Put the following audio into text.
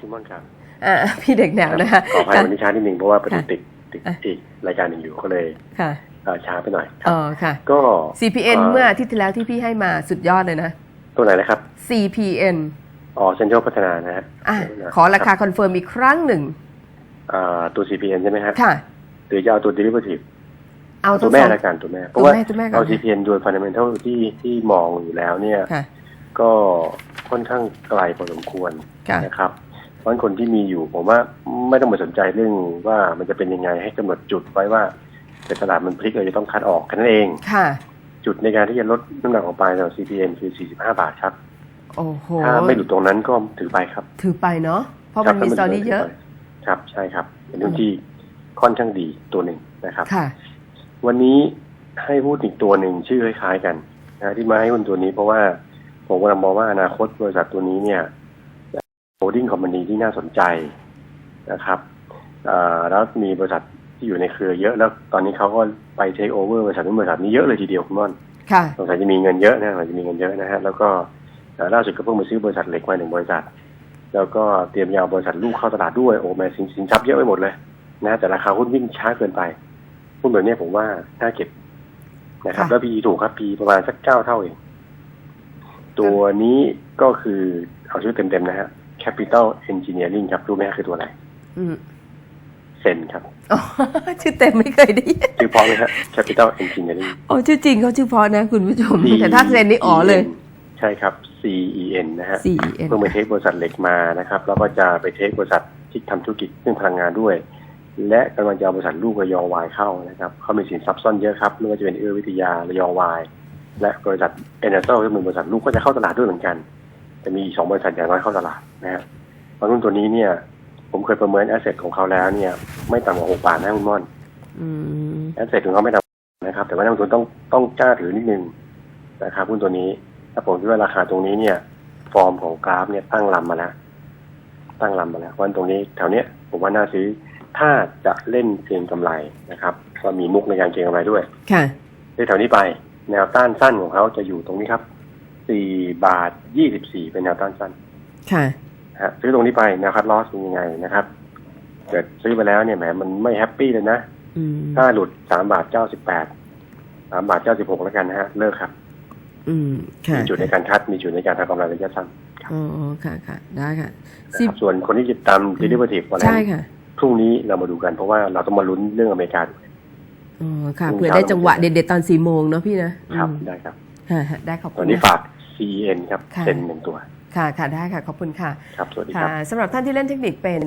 พี่ม่อนครับอ่าพี่เด็กแนวนะคะขออภัยวันนี้ช้านิดนึงเพราะว่าพอดีค่ะติดติดอะอีกรายการหนึ่งอยู่ก็เลยค่ะเอ่อช้าไปหน่อยครับอ๋อค่ะ ก็ CPN เมื่ออาทิตย์ที่แล้วที่พี่ให้มาสุดยอดเลยนะตัวไหนนะครับ CPN อ๋อเซ็นทรัลพัฒนานะฮะอะขอราคาคอนเฟิร์มอีกครั้งหนึ่งอ่าตัว CPN ใช่ไหมฮะค่ะหรือจะเอาตัว derivative เอาตัทั้วงแม่สองละกันตัวแม่ เพตัวราะว่าแม่ตัวแม่ก่อนเอาค่ะ CPN โดย fundamental ที่ที่มองอยู่แล้วเนี่ยค่ะก็ค่อนข้างไกลพอสมควรค่ะนะครับเพ ราะฉะนั้นคนที่มีอยู่ผมว่าไม่ต้องมาสนใจเรื่องว่ามันจะเป็นยังไงให้กำหนดจุดไว้ว่าแต่ตลาดมันพลิกเราจะต้องคัดออกแค่นั้นเองค่ะ จุดในการที่จะลดน้ำหนักออกไปสำหรับ CPN คือ 45 บาทครับโอ้โหถ้าไม่หลุดตรงนั้นก็ถือไปครับ ถือไปเนาะเพราะคมับนมีถ้าสตอรี่เยอะถืไปครับใช่ครับ เป็นเรื่องที่ค่อนข้างดีตัวหนึ่งนะครับค่ะ วันนี้ให้พูดอีกตัวหนึ่งชื่อคล้ายๆกันนะที่มาให้หุ้นตัวนี้เพราะว่าผมกำลังมองว่าอนาคตบริษัทตัวนี้เนี่ย โฮดดิ้งคอมพานีที่น่าสนใจนะครับอ่าแล้วมีบริษัทที่อยู่ในเครือเยอะแล้วตอนนี้เขาก็ไปเทคโอเวอร์บริษัทนู้นบริษัทนี้เยอะเลยทีเดียวคุณม่อนค่ะสงสัยจะมีเงินเยอะนะสงสัยจะมีเงินเยอะนะฮะแล้วก็เอ่อล่าสุดก็เพิ่งไปซื้อบริษัทเหล็กมาหนึ่งบริษัท แล้วก็เตรียมยาวบริษัทลูกเข้าตลาดด้วยโอ้แม่สินสินทรัพย์เยอะไปหมดเลยนะแต่ราคาหุ้นวิ่งช้าเกินไปหุ้นแบบนี้ผมว่าน่าเก็บนะครับค่ะแล้วพีถูกครับพีประมาณสักเก้าเท่าเองตัวนี้ก็คือเอาชื่อเต็มๆนะฮะ Capital Engineering ครับ รู้ไหมฮะคือตัวอะไรอืมเซนครับอ๋อชื่อเต็มไม่เคยได้ยินชื่อเพราะเลยฮะ Capital Engineering โอ้ชื่อจริงเขาชื่อเพอนะคุณผู้ชม แต่ถ้าเซนนี่อ๋อเลย ใช่ครับ CEN นะฮะ C N เพิ่งไปเทคบริษัทเหล็กมานะครับ แล้วก็จะไปเทคบริษัทที่ทำธุรกิจเรื่องพลังงานด้วย และกำลังจะเอาบริษัทลูกระยองวายเข้านะครับเขามีสินทรัพย์ซ่อนเยอะครับไม่ว่าจะเป็นเอื้อวิทยาระยองวายและบริษัทเอเนอร์เซลที่เป็นบริษัทลูกก็จะเข้าตลาดด้วยเหมือนกัน จะมีอีกสองบริษัทอย่างน้อยเข้าตลาดนะฮะเพราะรุ่นตัวนี้เนี่ย ผมเคยประเมินแอสเซทของเขาแล้วเนี่ย ไม่ต่ำกว่าหกบาทนะคุณม่อนอืมแอสเซทของเขาไม่ต่ำนะครับ แต่ว่านักลงทุนต้องต้องกล้าถือนิดนึงนะครับหุ้นตัวนี้ถ้าผมคิดว่าราคาตรงนี้เนี่ย ฟอร์มของกราฟเนี่ยตั้งลำมาแล้วตั้งลำมาแล้ววันตรงนี้แถวเนี้ยผมว่าน่าซื้อถ้าจะเล่นเก็งกำไรนะครับก็มีมุกในการเก็งกำไรด้วย ค่ะด้วยแถวนี้ไป แนวต้านสั้นของเขาจะอยู่ตรงนี้ครับ 4บาท24เป็นแนวต้านสั้นค่ะนะฮะซื้อตรงนี้ไปแนวคัดลอสเป็นยังไงนะครับ เกิดซื้อไปแล้วเนี่ยแหมมันไม่แฮปปี้เลยนะอืมถ้าหลุด3บาท98 3บาท96แล้วกันนะฮะ เลิกครับอืมค่ะมีจุดในการคัดมีจุดในการทำกำไรระยะสั้นอ๋อค่ะค่ะได้ค่ะนะครับส่วนคนที่ติดตาม derivative วันใช่นั้นค่ะพรุ่งนี้เรามาดูกันเพราะว่าเราต้องมาลุ้นเรื่องอเมริกาด้วยอ๋อค่ะพรุ่งนี้เผื่อได้จังหวะเด็ดๆตอนสี่โมงเนาะพี่นะครับอืมได้ครับค่ะค่ะได้ขอบตคุอนณนี้นะฝาก CEN ครับค่ะเซ็นหนึ่งตัว ค่ะ ค่ะ ได้ค่ะ ขอบคุณค่ะ ครับ สวัสดีคค่ะรับ สำหรับท่านที่เล่นเทคนิคเป็น